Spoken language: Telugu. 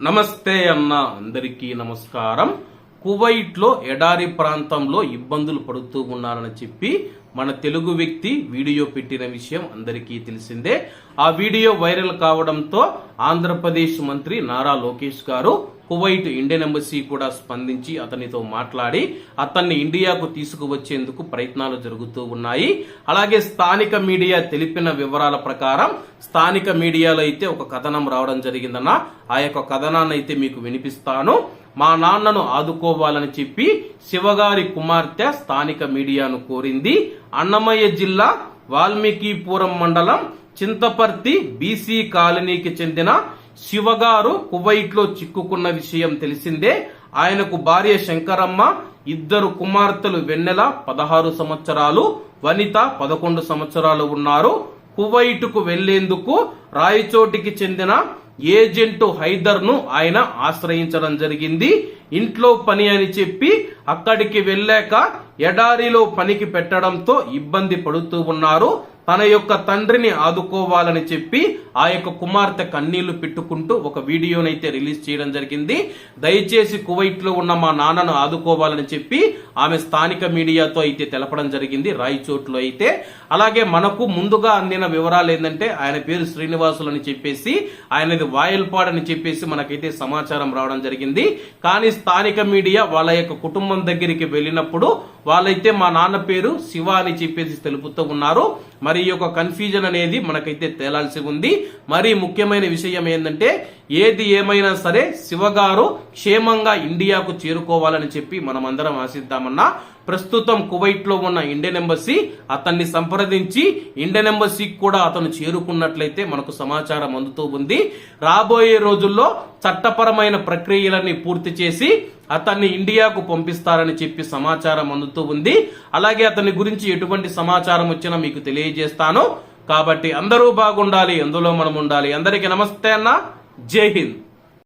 నమస్తే అన్న అందరికీ నమస్కారం. కువైట్లో ఎడారి ప్రాంతంలో ఇబ్బందులు పడుతూ ఉన్నారని చెప్పి మన తెలుగు వ్యక్తి వీడియో పెట్టిన విషయం అందరికీ తెలిసిందే. ఆ వీడియో వైరల్ కావడంతో ఆంధ్రప్రదేశ్ మంత్రి నారా లోకేష్ గారు కువైట్ ఇండియన్ ఎంబసీ కూడా స్పందించి అతనితో మాట్లాడి అతన్ని ఇండియాకు తీసుకువచ్చేందుకు ప్రయత్నాలు జరుగుతూ ఉన్నాయి. అలాగే స్థానిక మీడియా తెలిపిన వివరాల ప్రకారం స్థానిక మీడియాలో అయితే ఒక కథనం రావడం జరిగిందన్న ఆ యొక్క కథనాన్ని అయితే మీకు వినిపిస్తాను. మా నాన్నను ఆదుకోవాలని చెప్పి శివగారి కుమార్తె స్థానిక మీడియాను కోరింది. అన్నమయ్య జిల్లా వాల్మీకిపురం మండలం చింతపర్తి బీసీ కాలనీకి చెందిన శివగారు కువైట్లో చిక్కుకున్న విషయం తెలిసిందే. ఆయనకు భార్య శంకరమ్మ ఇద్దరు కుమార్తెలు వెన్నెల పదహారు సంవత్సరాలు వనిత పదకొండు సంవత్సరాలు ఉన్నారు. కువైటుకు వెళ్ళేందుకు రాయచోటికి చెందిన ఏజెంట్ హైదర్ను ఆయన ఆశ్రయించడం జరిగింది. ఇంట్లో పని అని చెప్పి అక్కడికి వెళ్ళాక ఎడారిలో పనికి పెట్టడంతో ఇబ్బంది పడుతూ ఉన్నారు. తన యొక్క తండ్రిని ఆదుకోవాలని చెప్పి ఆ యొక్క కుమార్తె కన్నీళ్ళు పెట్టుకుంటూ ఒక వీడియోనైతే రిలీజ్ చేయడం జరిగింది. దయచేసి కువైట్లో ఉన్న మా నాన్నను ఆదుకోవాలని చెప్పి ఆమె స్థానిక మీడియాతో అయితే తెలపడం జరిగింది రాయచోట్లో అయితే. అలాగే మనకు ముందుగా అందిన వివరాలు ఏంటంటే ఆయన పేరు శ్రీనివాసులు అని చెప్పేసి ఆయనది వాయల్పాడ్ అని చెప్పేసి మనకైతే సమాచారం రావడం జరిగింది. కానీ స్థానిక మీడియా వాళ్ళ యొక్క కుటుంబం దగ్గరికి వెళ్ళినప్పుడు వాళ్ళైతే మా నాన్న పేరు శివ అని చెప్పేసి తెలుపుతూ ఉన్నారు. మరి ఈ యొక్క కన్ఫ్యూజన్ అనేది మనకైతే తేలాల్సి ఉంది. మరి ముఖ్యమైన విషయం ఏంటంటే ఏది ఏమైనా సరే శివగారు క్షేమంగా ఇండియాకు చేరుకోవాలని చెప్పి మనం అందరం ఆశిద్దామన్నా ప్రస్తుతం కువైట్లో ఉన్న ఇండియన్ ఎంబసీ అతన్ని సంప్రదించి ఇండియన్ ఎంబసీకి కూడా అతను చేరుకున్నట్లయితే మనకు సమాచారం అందుతూ ఉంది. రాబోయే రోజుల్లో చట్టపరమైన ప్రక్రియలన్నీ పూర్తి చేసి అతన్ని ఇండియాకు పంపిస్తారని చెప్పి సమాచారం అందుతూ ఉంది. అలాగే అతని గురించి ఎటువంటి సమాచారం వచ్చినా మీకు తెలియజేస్తాను. కాబట్టి అందరూ బాగుండాలి అందులో మనం ఉండాలి. అందరికీ నమస్తే అన్న. జై హింద్.